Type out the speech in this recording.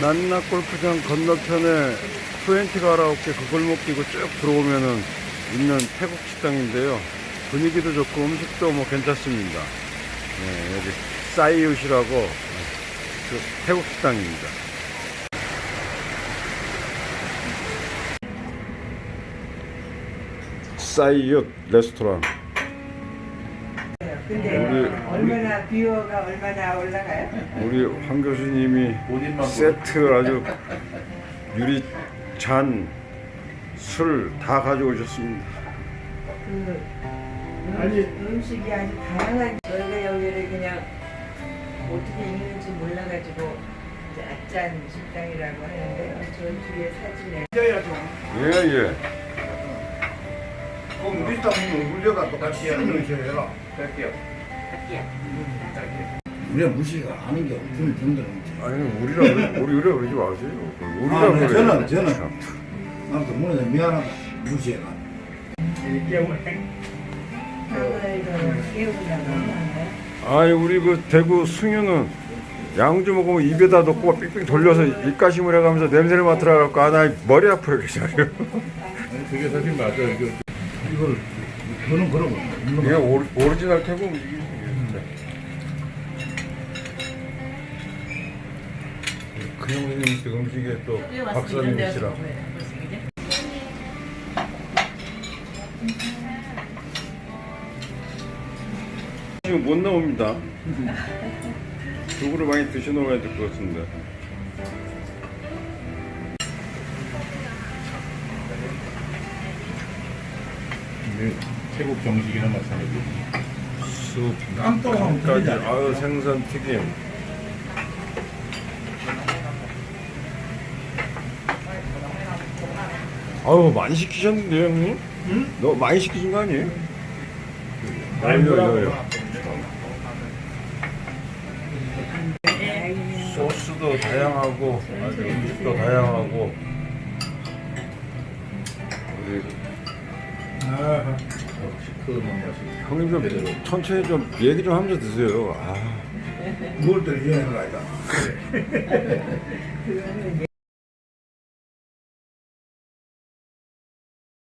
난나 골프장 건너편에 트웬티 가라오케 그 골목 끼고 쭉 들어오면은 있는 태국 식당인데요. 분위기도 좋고 음식도 뭐 괜찮습니다. 네, 여기 싸이웃이라고 그 태국 식당입니다. 싸이웃 레스토랑. 근데 우리- 얼마나 비어가 얼마나 올라가요? 우리 황 교수님이 세트 아주 유리 잔, 술 다 가져오셨습니다. 그 음, 음식이 아주 다양한 저희가 여기를 그냥 어떻게 읽는지 몰라가지고 이제 아짠 식당이라고 하는데요. 저 뒤에 사진에 예, 예. 그럼 밑에 있는 물려가 똑같이 넣으셔야 우리가 무시가 아는 게 없을 정도는 아니, 우리라, 그러- 우리라 그러지 마세요. 우리라 아, 네, 그래요. 저는- 저는. 참. 아무튼 문에 미안하다 무시해가 하나요? 아니, 우리 그 대구 승유는 양주 먹으면 입에다 넣고 삑삑 돌려서 입가심을 해가면서 냄새를 맡으라 갖고 아, 나 머리 아프요, 그자요 그게 사실 맞아요. 이거 이걸 저는 그러고 이게 오리, 오리지널 태국 음식이지. 그 형님 음식 음식에 또 박사님이시라. 지금 못 나옵니다. 두부를 많이 드셔놓아야 될 것 같은데. 이 태국 정식이나 마찬가지. 숲, 깜떡하면 까지 틀리잖아요. 아유 생선 튀김. 아유 많이 시키셨는데 형님? 응? 너 많이 시키신 거 아니에요? 많이 뭐라고? 소스도 다양하고 아주 음식도 다양하고 우리 역시 그 맛이. 형님 좀 천천히 좀 얘기 좀 하면서 드세요. 아, 무엇들 여행을 가니까 그거는